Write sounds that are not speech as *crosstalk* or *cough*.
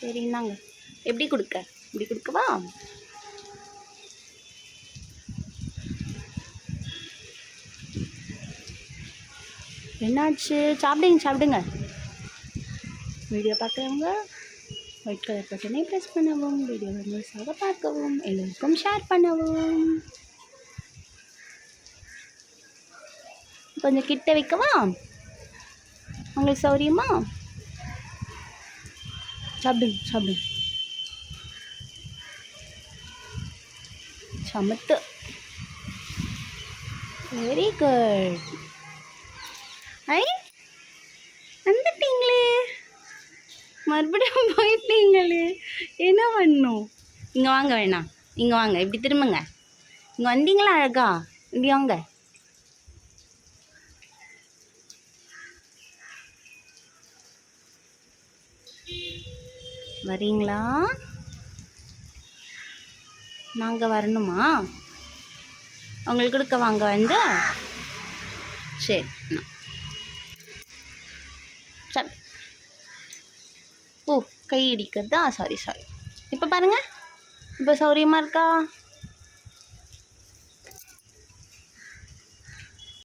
சரி இந்தாங்க எப்படி கொடுக்க? இப்படி கொடுக்கவா? என்னாச்சு? சாப்பிடுங்க சாப்பிடுங்க. வீடியோ பார்க்குறவங்க ஒயிட் கலர் பட்டனை ப்ரெஸ் பண்ணவும் வீடியோ முழுசாக பார்க்கவும் எல்லோருக்கும் ஷேர் பண்ணவும். கொஞ்சம் கிட்ட வைக்கவா? உங்களுக்கு சௌரியமா? சாப்பிடுங்க சாப்பிடுங்க. சமத்து. வெரி குட் ஐ வந்துட்டீங்களே. மறுபடியும் *laughs* போயிட்டீங்களே. என்ன பண்ணும்? இங்கே வாங்க வேணாம். இங்கே வாங்க இப்படி திரும்புங்க. இங்கே வந்தீங்களா அழகா? இப்படி வாங்க. வரீங்களா? நாங்கள் வரணுமா? உங்களுக்கு கொடுக்க வாங்க வந்து. சரி. சரி. ஓ கை இடிக்கிறதா? சாரி சாரி இப்போ பாருங்கள் இப்போ சௌரியமாக இருக்கா?